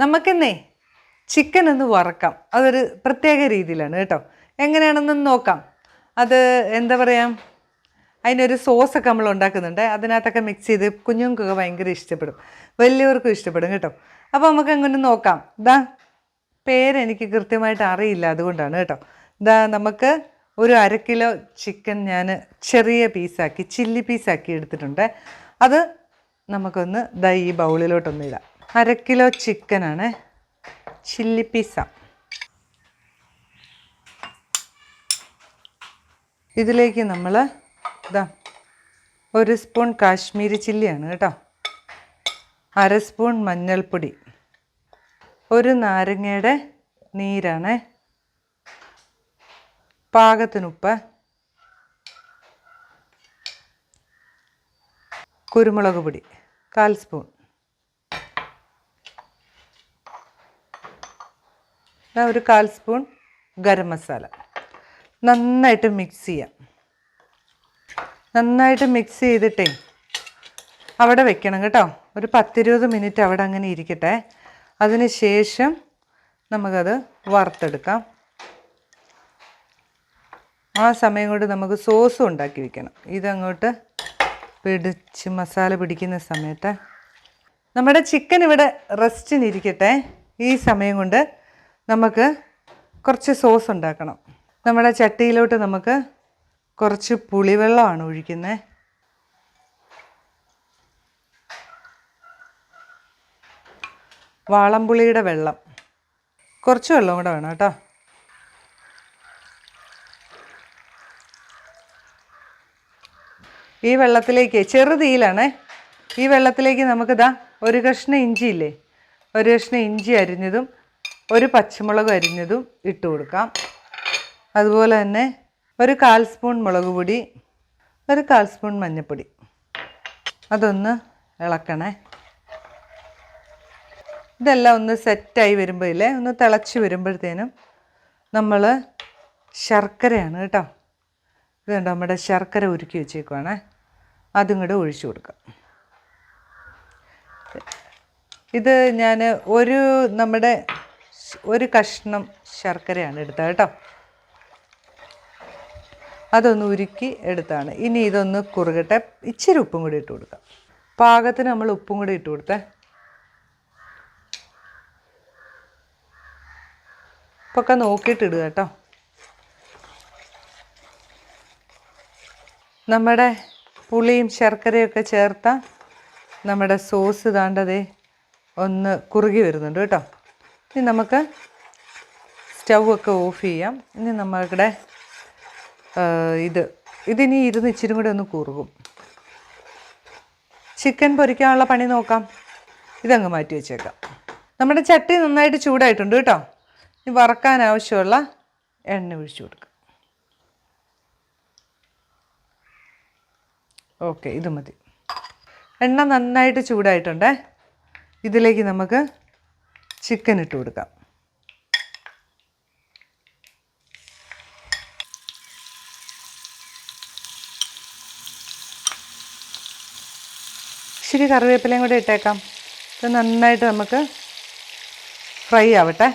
നമുക്കെന്നേ chicken ഒന്ന് വറക്കാം. അതൊരു പ്രത്യേക രീതിയിലാണ് കേട്ടോ. എങ്ങനെയാണെന്ന് നോക്കാം. അത് എന്താ പറയുക അതിനൊരു സോസൊക്കെ നമ്മൾ ഉണ്ടാക്കുന്നുണ്ട് അതിനകത്തൊക്കെ മിക്സ് ചെയ്ത് കുഞ്ഞുങ്ങൾക്കൊക്കെ ഭയങ്കര ഇഷ്ടപ്പെടും. വലിയവർക്കും ഇഷ്ടപ്പെടും കേട്ടോ. അപ്പോൾ നമുക്ക് അങ്ങനെ നോക്കാം. ദാ പേരെനിക്ക് കൃത്യമായിട്ട് അറിയില്ല അതുകൊണ്ടാണ് കേട്ടോ. ദാ നമുക്ക് ഒരു അര കിലോ ചിക്കൻ ഞാൻ ചെറിയ പീസാക്കി ചില്ലി പീസാക്കി എടുത്തിട്ടുണ്ട്. അത് നമുക്കൊന്ന് ദാ ഈ ബൗളിലോട്ടൊന്ന് അര കിലോ ചിക്കനാണ്. Chilli pizza. ഇതിലേക്ക് നമ്മൾ ഇതാ ഒരു സ്പൂൺ കാശ്മീരി ചില്ലിയാണ് കേട്ടോ. അര സ്പൂൺ മഞ്ഞൾപ്പൊടി. ഒരു നാരങ്ങയുടെ നീരാണ്. പാകത്തിനുപ്പ്. കുരുമുളക് പൊടി. കാൽ സ്പൂൺ. ഒരു കാൽ സ്പൂൺ ഗരം മസാല. നന്നായിട്ട് മിക്സ് ചെയ്യാം. നന്നായിട്ട് മിക്സ് ചെയ്തിട്ടേ അവിടെ വെക്കണം കേട്ടോ. ഒരു പത്തിരുപത് മിനിറ്റ് അവിടെ അങ്ങനെ ഇരിക്കട്ടെ. അതിന് ശേഷം നമുക്കത് വറുത്തെടുക്കാം. ആ സമയം കൊണ്ട് നമുക്ക് സോസും ഉണ്ടാക്കി വെക്കണം. ഇതങ്ങോട്ട് പിടിച്ച് മസാല പിടിക്കുന്ന സമയത്ത്. നമ്മുടെ ചിക്കൻ ഇവിടെ റെസ്റ്റിനിരിക്കട്ടെ ഈ സമയം കൊണ്ട് നമുക്ക് കുറച്ച് സോസ് ഉണ്ടാക്കണം. നമ്മുടെ ചട്ടിയിലോട്ട് നമുക്ക് കുറച്ച് പുളിവെള്ളമാണ് ഒഴിക്കുന്നത് വാളംപുളിയുടെ വെള്ളം. കുറച്ച് വെള്ളം കൂടെ വേണം കേട്ടോ. ഈ വെള്ളത്തിലേക്ക് ചെറുതീയിലാണേ ഈ വെള്ളത്തിലേക്ക് നമുക്കിതാ ഒരു കഷ്ണം ഇഞ്ചി ഇല്ലേ ഒരു കഷ്ണം ഇഞ്ചി അരിഞ്ഞതും ഒരു പച്ചമുളക് അരിഞ്ഞതും ഇട്ട് കൊടുക്കാം. അതുപോലെ തന്നെ ഒരു കാൽ സ്പൂൺ മുളക് പൊടി ഒരു കാൽ സ്പൂൺ മഞ്ഞൾപ്പൊടി. അതൊന്ന് ഇളക്കണേ. ഇതെല്ലാം ഒന്ന് സെറ്റായി വരുമ്പോഴില്ലേ ഒന്ന് തിളച്ച് വരുമ്പോഴത്തേനും നമ്മൾ ശർക്കരയാണ് കേട്ടോ. ഇത് കണ്ടോ നമ്മുടെ ശർക്കര ഉരുക്കി വെച്ചേക്കുവാണേ. അതും കൂടെ ഒഴിച്ചു കൊടുക്കാം. ഇത് ഞാൻ ഒരു നമ്മുടെ ഒരു കഷ്ണം ശർക്കരയാണ് എടുത്തത് കേട്ടോ. അതൊന്ന് ഉരുക്കി എടുത്താണ്. ഇനി ഇതൊന്ന് കുറുകട്ടെ. ഇച്ചിരി ഉപ്പും കൂടി ഇട്ട് കൊടുക്കാം. പാകത്തിന് നമ്മൾ ഉപ്പും കൂടി ഇട്ട് കൊടുത്തേ. ഇപ്പൊക്കെ നോക്കിയിട്ടിടുക കേട്ടോ. നമ്മുടെ പുളിയും ശർക്കരയൊക്കെ ചേർത്ത നമ്മുടെ സോസ് ഇതാണ്ടതേ ഒന്ന് കുറുകി വരുന്നുണ്ട് കേട്ടോ. ഇനി നമുക്ക് സ്റ്റൗ ഒക്കെ ഓഫ് ചെയ്യാം. ഇനി നമ്മുടെ ഇത് ഇതിനി ഇരുന്ന് ഇച്ചിരി കൂടെ ഒന്ന് കുറുകും. ചിക്കൻ പൊരിക്കാനുള്ള പണി നോക്കാം. ഇതങ്ങ് മാറ്റി വെച്ചേക്കാം. നമ്മുടെ ചട്ടി നന്നായിട്ട് ചൂടായിട്ടുണ്ട് കേട്ടോ. ഇനി വറക്കാൻ ആവശ്യമുള്ള എണ്ണ ഒഴിച്ചു കൊടുക്കാം. ഓക്കെ ഇത് മതി. എണ്ണ നന്നായിട്ട് ചൂടായിട്ടുണ്ടേ. ഇതിലേക്ക് നമുക്ക് ചിക്കൻ ഇട്ട് കൊടുക്കാം. ഇച്ചിരി കറിവേപ്പിലയും കൂടി ഇട്ടേക്കാം. ഇത് നന്നായിട്ട് നമുക്ക് ഫ്രൈ ആവട്ടെ.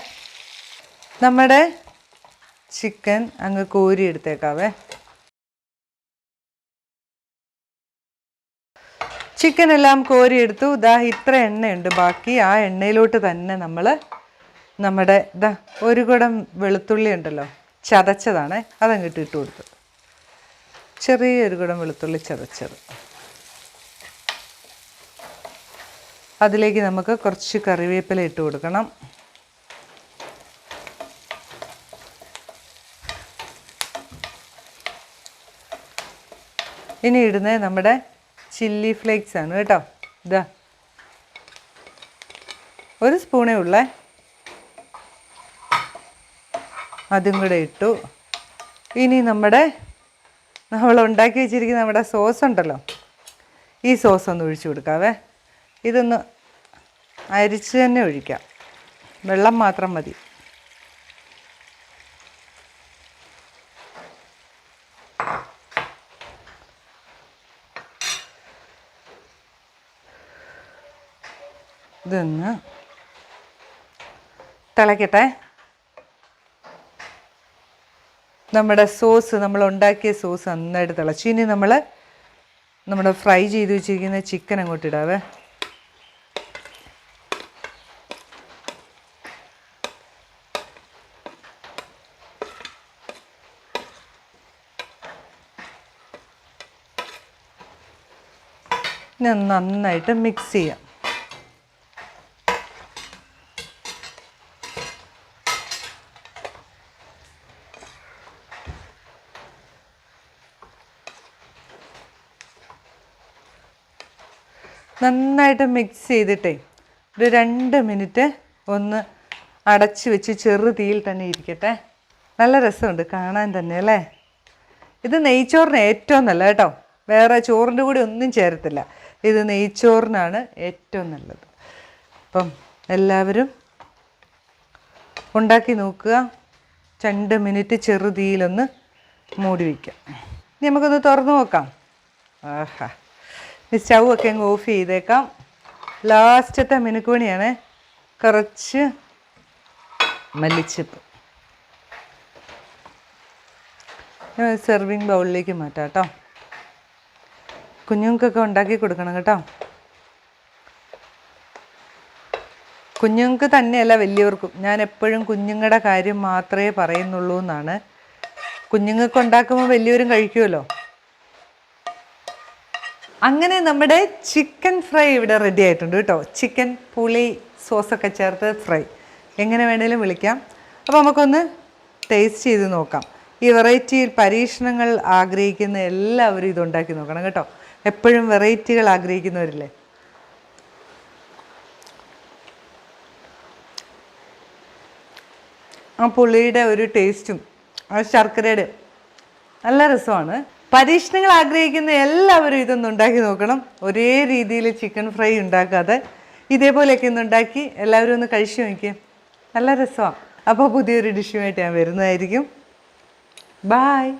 നമ്മുടെ ചിക്കൻ അങ്ങ് കോരി എടുത്തേക്കാവേ ചിക്കൻ എല്ലാം കോരിയെടുത്തു. ഇതാ ഇത്ര എണ്ണയുണ്ട്. ബാക്കി ആ എണ്ണയിലോട്ട് തന്നെ നമ്മൾ നമ്മുടെ ഇതാ ഒരു കുടം വെളുത്തുള്ളി ഉണ്ടല്ലോ ചതച്ചതാണേ. അതങ്ങോട്ട് ഇട്ട് കൊടുത്തു. ചെറിയൊരു കുടം വെളുത്തുള്ളി ചതച്ചത്. അതിലേക്ക് നമുക്ക് കുറച്ച് കറിവേപ്പില ഇട്ട് കൊടുക്കണം. ഇനി ഇടുന്നത് നമ്മുടെ ചില്ലി ഫ്ലേക്സ് ആണ് കേട്ടോ. ഇതാ ഒരു സ്പൂണേ ഉള്ളേ. അതും കൂടെ ഇട്ടു. ഇനി നമ്മുടെ നമ്മൾ ഉണ്ടാക്കി വെച്ചിരിക്കുന്ന നമ്മുടെ സോസ് ഉണ്ടല്ലോ. ഈ സോസ് ഒന്ന് ഒഴിച്ചു കൊടുക്കാവേ. ഇതൊന്ന് അരിച്ച് തന്നെ ഒഴിക്കാം. വെള്ളം മാത്രം മതി. ഇതൊന്ന് തിളക്കട്ടെ. നമ്മുടെ സോസ് നമ്മൾ ഉണ്ടാക്കിയ സോസ് നന്നായിട്ട് തിളച്ചു. ഇനി നമ്മൾ നമ്മുടെ ഫ്രൈ ചെയ്ത് വെച്ചിരിക്കുന്ന ചിക്കൻ അങ്ങോട്ട് ഇടാവേ. നന്നായിട്ട് മിക്സ് ചെയ്യാം. നന്നായിട്ട് മിക്സ് ചെയ്തിട്ടേ ഒരു രണ്ട് മിനിറ്റ് ഒന്ന് അടച്ച് വെച്ച് ചെറു തീയിൽ തന്നെ ഇരിക്കട്ടെ. നല്ല രസമുണ്ട് കാണാൻ തന്നെ അല്ലേ? ഇത് നെയ്ച്ചോറിന് ഏറ്റവും നല്ല കേട്ടോ. വേറെ ചോറിന്റെ കൂടെ ഒന്നും ചേരത്തില്ല. ഇത് നെയ്ച്ചോറിനാണ് ഏറ്റവും നല്ലത്. അപ്പം എല്ലാവരും ഉണ്ടാക്കി നോക്കുക. രണ്ട് മിനിറ്റ് ചെറു തീയിലൊന്ന് മൂടി വയ്ക്കാം ഇനി നമുക്കൊന്ന് തുറന്നു നോക്കാം. ആഹാ. സ്റ്റൗ ഒക്കെ അങ്ങ് ഓഫ് ചെയ്തേക്കാം. ലാസ്റ്റത്തെ മിനുക്കുമണിയാണ് കുറച്ച് മല്ലിച്ചപ്പ്. സെർവിങ് ബൗളിലേക്ക് മാറ്റാം കേട്ടോ. കുഞ്ഞുങ്ങൾക്കൊക്കെ ഉണ്ടാക്കി കൊടുക്കണം കേട്ടോ. കുഞ്ഞുങ്ങൾക്ക് തന്നെയല്ല വലിയവർക്കും. ഞാൻ എപ്പോഴും കുഞ്ഞുങ്ങളുടെ കാര്യം മാത്രമേ പറയുന്നുള്ളൂ എന്നാണ്. കുഞ്ഞുങ്ങൾക്ക് ഉണ്ടാക്കുമ്പോൾ വലിയവരും കഴിക്കുമല്ലോ. അങ്ങനെ നമ്മുടെ ചിക്കൻ ഫ്രൈ ഇവിടെ റെഡി ആയിട്ടുണ്ട് കേട്ടോ. ചിക്കൻ പുളി സോസൊക്കെ ചേർത്ത് ഫ്രൈ. എങ്ങനെ വേണേലും വിളിക്കാം. അപ്പോൾ നമുക്കൊന്ന് ടേസ്റ്റ് ചെയ്ത് നോക്കാം. ഈ വെറൈറ്റിയിൽ പരീക്ഷണങ്ങൾ ആഗ്രഹിക്കുന്ന എല്ലാവരും ഇത് ഉണ്ടാക്കി നോക്കണം കേട്ടോ. എപ്പോഴും വെറൈറ്റികൾ ആഗ്രഹിക്കുന്നവരില്ലേ? ആ പുളിയുടെ ഒരു ടേസ്റ്റും ആ ശർക്കരയുടെ നല്ല രസമാണ്. പരീക്ഷണങ്ങൾ ആഗ്രഹിക്കുന്ന എല്ലാവരും ഇതൊന്ന് ഉണ്ടാക്കി നോക്കണം. ഒരേ രീതിയിൽ ചിക്കൻ ഫ്രൈ ഉണ്ടാക്കാതെ ഇതേപോലെയൊക്കെ ഒന്ന് ഉണ്ടാക്കി എല്ലാവരും ഒന്ന് കഴിച്ചു നോക്കിയേ. നല്ല രസമാണ് അപ്പോൾ പുതിയൊരു ഡിഷുമായിട്ട് ഞാൻ വരുന്നതായിരിക്കും. ബായ്